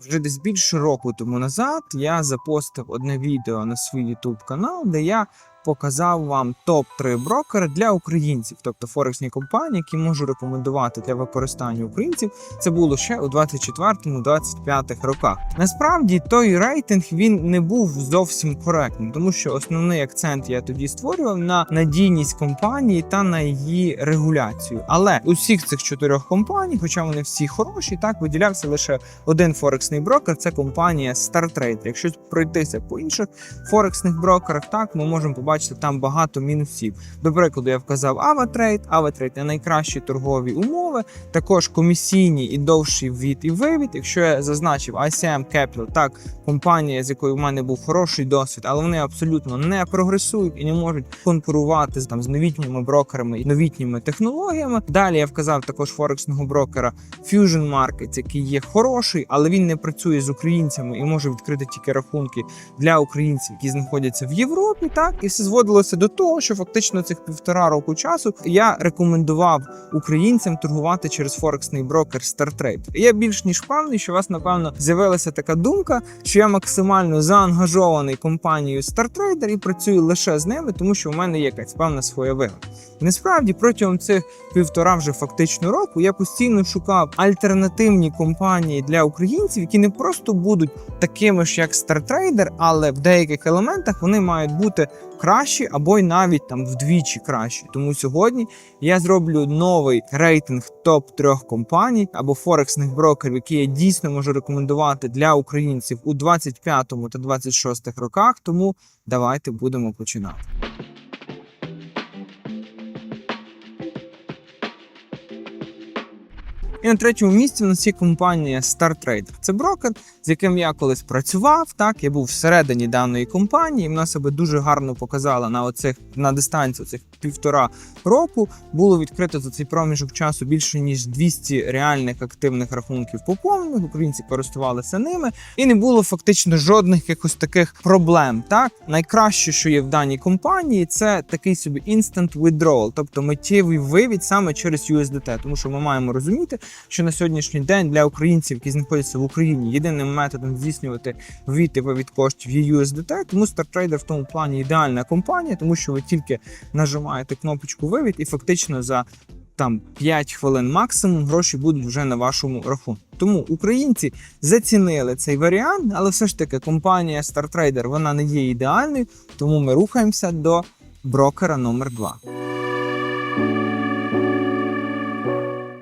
Вже десь більше року тому назад я запостив одне відео на свій YouTube канал, де я показав вам топ-3 брокери для українців, тобто форексні компанії, які можу рекомендувати для використання українців. Це було ще у 24-25 роках. Насправді той рейтинг він не був зовсім коректним, тому що основний акцент я тоді створював на надійність компанії та на її регуляцію. Але у всіх цих чотирьох компаній, хоча вони всі хороші, так виділявся лише один форексний брокер. Це компанія StarTrade. Якщо пройтися по інших форексних брокерах, так ми можемо побачити там багато мінусів. До прикладу, я вказав AvaTrade. AvaTrade – це найкращі торгові умови, також комісійні і довший ввід і вивід. Якщо я зазначив ICM Capital, так компанія, з якою в мене був хороший досвід, але вони абсолютно не прогресують і не можуть конкурувати там з новітніми брокерами і новітніми технологіями. Далі я вказав також форексного брокера Fusion Markets, який є хороший, але він не працює з українцями і може відкрити тільки рахунки для українців, які знаходяться в Європі. Так і все зводилося до того, що фактично цих півтора року часу я рекомендував українцям торгувати через форексний брокер StarTrade. Я більш ніж впевнений, що у вас напевно з'явилася така думка, що я максимально заангажований компанією StarTrader і працюю лише з ними, тому що в мене є якась певна своя вигода. Насправді протягом цих півтора вже фактично року я постійно шукав альтернативні компанії для українців, які не просто будуть такими ж, як StarTrader, але в деяких елементах вони мають бути кращі або й навіть там вдвічі кращі. Тому сьогодні я зроблю новий рейтинг топ трьох компаній або форексних брокерів, які я дійсно можу рекомендувати для українців у 25 та 26 роках. Тому давайте будемо починати. І на третьому місці у нас є компанія StarTrader. Це брокер, з яким я колись працював. Так, я був всередині даної компанії. Вона себе дуже гарно показала на оцих на дистанції цих півтора року. Було відкрито за цей проміжок часу більше ніж 200 реальних активних рахунків поповнених. Українці користувалися ними, і не було фактично жодних якось таких проблем. Так, найкраще, що є в даній компанії, це такий собі instant withdrawal, тобто миттєвий вивід саме через USDT. Тому що ми маємо розуміти, що на сьогоднішній день для українців, які знаходяться в Україні, єдиним методом здійснювати ввід і вивід коштів є USDT, тому StarTrader в тому плані ідеальна компанія, тому що ви тільки нажимаєте кнопочку вивід, і фактично за там 5 хвилин максимум гроші будуть вже на вашому рахунку. Тому українці зацінили цей варіант, але все ж таки компанія StarTrader вона не є ідеальною, тому ми рухаємося до брокера номер 2.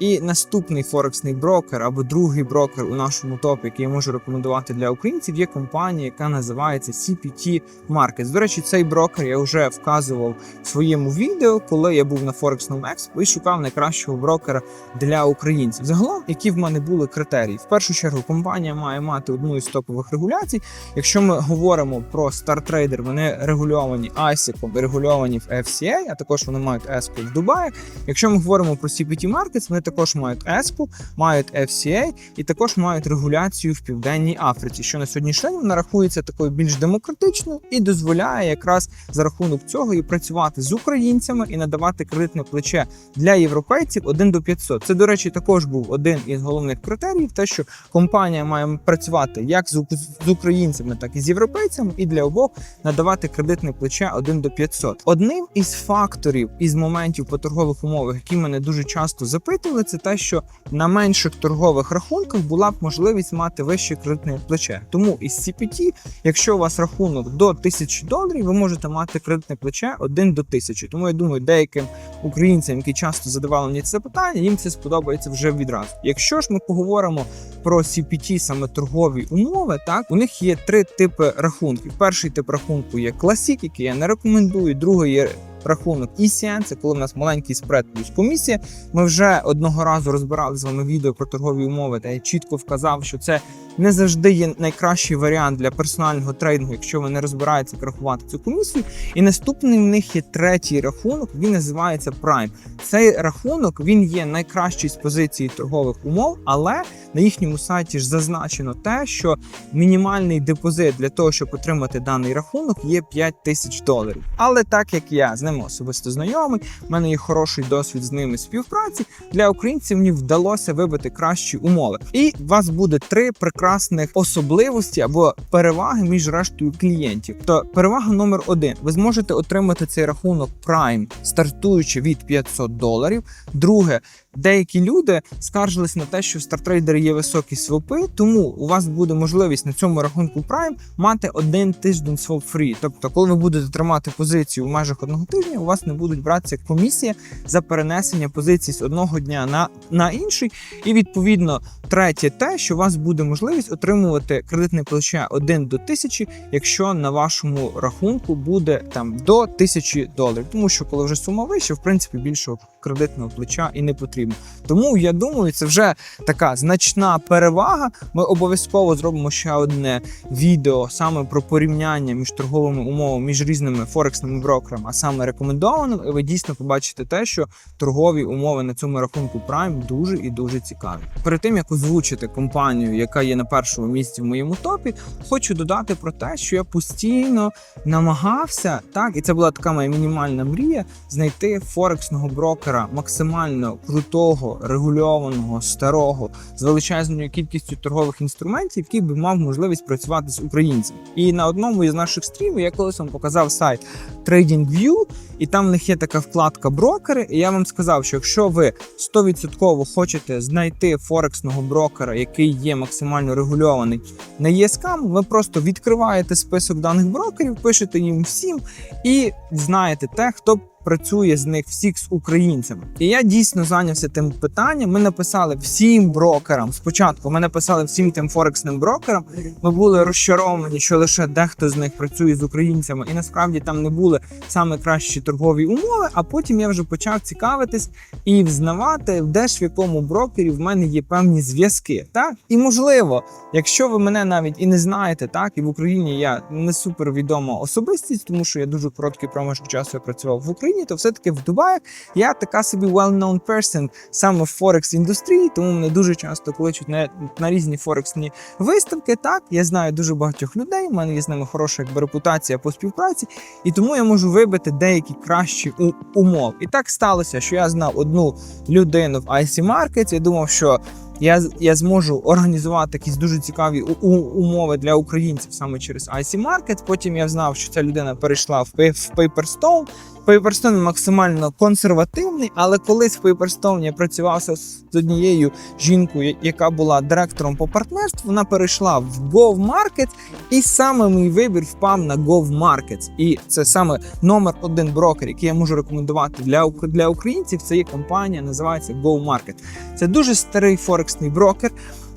І наступний форексний брокер або другий брокер у нашому топі, який я можу рекомендувати для українців, є компанія, яка називається CPT Markets. До речі, цей брокер я вже вказував в своєму відео, коли я був на Форексному експо і шукав найкращого брокера для українців. Загалом, які в мене були критерії. В першу чергу, компанія має мати одну із топових регуляцій. Якщо ми говоримо про StarTrader, вони регульовані ISIC, регульовані в FCA, а також вони мають ESPO в Дубаї. Якщо ми говоримо про CPT Markets, вони також мають ESPO, мають FCA і також мають регуляцію в Південній Африці, що на сьогоднішній день вона рахується такою більш демократичною і дозволяє якраз за рахунок цього і працювати з українцями і надавати кредитне плече для європейців 1 до 500. Це, до речі, також був один із головних критеріїв, те, що компанія має працювати як з українцями, так і з європейцями, і для обох надавати кредитне плече 1 до 500. Одним із факторів із моментів по торгових умовах, які мене дуже часто запитували, це те, що на менших торгових рахунках була б можливість мати вище кредитне плече. Тому із CPT, якщо у вас рахунок до 1000 доларів, ви можете мати кредитне плече 1 до 1000. Тому я думаю, деяким українцям, які часто задавали мені це питання, їм це сподобається вже відразу. Якщо ж ми поговоримо про CPT, саме торгові умови, так у них є три типи рахунків. Перший тип рахунку є Classic, який я не рекомендую. Другий є рахунок ECN, це коли в нас маленький спред плюс комісія. Ми вже одного разу розбирали з вами відео про торгові умови, та я чітко вказав, що це не завжди є найкращий варіант для персонального трейдингу, якщо ви не розбираєтеся, рахувати цю комісію. І наступний в них є третій рахунок. Він називається Prime. Цей рахунок він є найкращий з позиції торгових умов, але на їхньому сайті ж зазначено те, що мінімальний депозит для того, щоб отримати даний рахунок, є 5 тисяч доларів. Але так як я з ними особисто знайомий, в мене є хороший досвід з ними співпраці. Для українців мені вдалося вибити кращі умови. І у вас буде три прекрасні прекрасних особливостей або переваги між рештою клієнтів. То перевага номер один: ви зможете отримати цей рахунок Prime, стартуючи від 500 доларів. Друге, деякі люди скаржились на те, що в StarTrader є високі свопи, тому у вас буде можливість на цьому рахунку Prime мати один тиждень своп фрі. Тобто, коли ви будете тримати позицію в межах одного тижня, у вас не будуть братися комісія за перенесення позицій з одного дня на, на інший. І відповідно, третє, те, що у вас буде можливість отримувати кредитне плече 1 до 1000, якщо на вашому рахунку буде там до 1000 доларів. Тому що коли вже сума вища, в принципі більшого кредитного плеча і не потрібно. Тому я думаю, це вже така значна перевага. Ми обов'язково зробимо ще одне відео саме про порівняння між торговими умовами між різними форексними брокерами, а саме рекомендованим. І ви дійсно побачите те, що торгові умови на цьому рахунку Prime дуже і дуже цікаві. Перед тим як озвучити компанію, яка є на першому місці в моєму топі, хочу додати про те, що я постійно намагався так, і це була така моя мінімальна мрія знайти форексного брокера максимально крутого, регульованого, старого з величезною кількістю торгових інструментів, який би мав можливість працювати з українцями. І на одному із наших стрімів я колись вам показав сайт TradingView, і там в них є така вкладка брокери. І я вам сказав, що якщо ви 100% хочете знайти форексного брокера, який є максимально регульований на ESCAM, ви просто відкриваєте список даних брокерів, пишете їм всім і знаєте те, хто працює з них всіх з українцями. І я дійсно зайнявся тим питанням. Ми написали всім брокерам. Спочатку ми написали всім тим форексним брокерам. Ми були розчаровані, що лише дехто з них працює з українцями, і насправді там не були саме кращі торгові умови. А потім я вже почав цікавитись і взнавати, де ж в якому брокері в мене є певні зв'язки. Так і можливо, якщо ви мене навіть і не знаєте, так і в Україні я не супер відома особистість, тому що я дуже короткий проміжок часу працював в Україні, то все-таки в Дубаях я така собі well-known person саме в Форекс індустрії, тому мене дуже часто кличуть на, на різні форексні виставки. Так, я знаю дуже багатьох людей. У мене є з ними хороша якби репутація по співпраці, і тому я можу вибити деякі кращі умови. І так сталося, що я знав одну людину в IC Markets, Я думав, що я, я зможу організувати якісь дуже цікаві у- у- умови для українців саме через IC Market. Потім я знав, що ця людина перейшла в, в Paperstone. Paperstone максимально консервативний, але колись в Paperstone я працював з однією жінкою, яка була директором по партнерству. Вона перейшла в Gov Market, і саме мій вибір впав на Gov Markets. І це саме номер один брокер, який я можу рекомендувати для, для українців. Це є компанія, називається Go Market. Це дуже старий форексний брокер.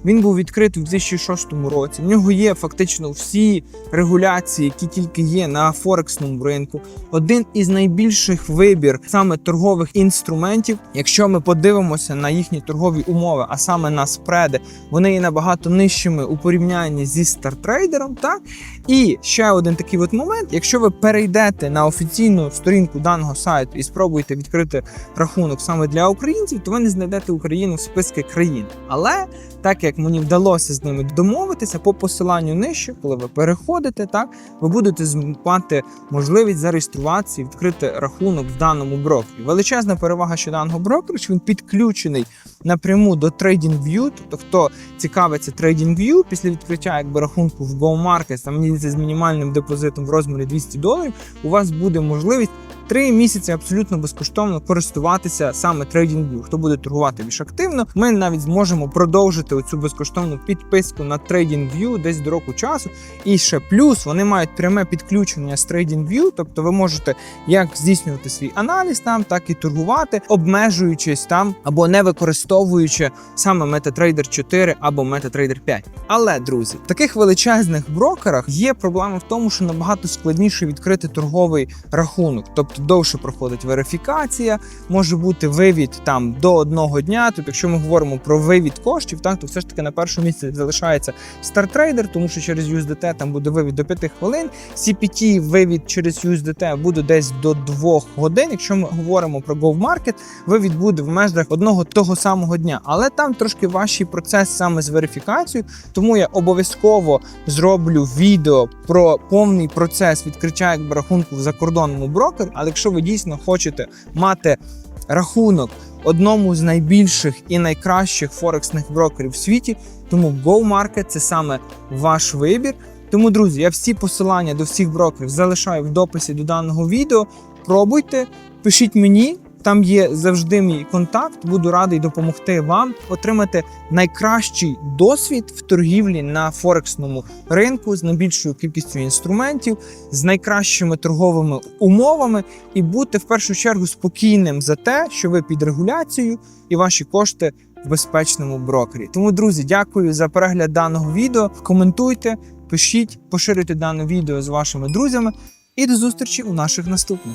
Він був відкритий у 2006 році. В нього є фактично всі регуляції, які тільки є на форексному ринку. Один із найбільших вибір саме торгових інструментів. Якщо ми подивимося на їхні торгові умови, а саме на спреди, вони є набагато нижчими у порівнянні зі StarTrader, так і ще один такий от момент: якщо ви перейдете на офіційну сторінку даного сайту і спробуєте відкрити рахунок саме для українців, то ви не знайдете Україну в списки країн. Але так як мені вдалося з ними домовитися по посиланню нижче, коли ви переходите, так ви будете мати можливість зареєструватися і відкрити рахунок в даному брокері. Величезна перевага ще даного брокера, що він підключений напряму до TradingView, тобто хто цікавиться TradingView після відкриття якби рахунку в GoMarkets, там з мінімальним депозитом в розмірі 200 доларів, у вас буде можливість. Три місяці абсолютно безкоштовно користуватися саме TradingView. Хто буде торгувати більш активно, ми навіть зможемо продовжити оцю безкоштовну підписку на TradingView десь до року часу. І ще плюс вони мають пряме підключення з TradingView, тобто ви можете як здійснювати свій аналіз там, так і торгувати, обмежуючись там або не використовуючи саме MetaTrader 4 або MetaTrader 5. Але друзі, в таких величезних брокерах є проблема в тому, що набагато складніше відкрити торговий рахунок, тобто довше проходить верифікація, може бути вивід там до одного дня. Тобто, якщо ми говоримо про вивід коштів, так то все ж таки на першому місці залишається StarTrader, тому що через USDT там буде вивід до 5 хвилин. CPT вивід через USDT буде десь до 2 годин. Якщо ми говоримо про GoMarket, вивід буде в межах одного того самого дня, але там трошки важчий процес саме з верифікацією. Тому я обов'язково зроблю відео про повний процес відкриття якби рахунку в закордонному брокері. Але якщо ви дійсно хочете мати рахунок одному з найбільших і найкращих форексних брокерів в світі. Тому GoMarket – це саме ваш вибір. Тому, друзі, я всі посилання до всіх брокерів залишаю в дописі до даного відео. Пробуйте, пишіть мені. Там є завжди мій контакт. Буду радий допомогти вам отримати найкращий досвід в торгівлі на форексному ринку з найбільшою кількістю інструментів, з найкращими торговими умовами, і бути в першу чергу спокійним за те, що ви під регуляцією і ваші кошти в безпечному брокері. Тому, друзі, дякую за перегляд даного відео. Коментуйте, пишіть, поширюйте дане відео з вашими друзями. І до зустрічі у наших наступних.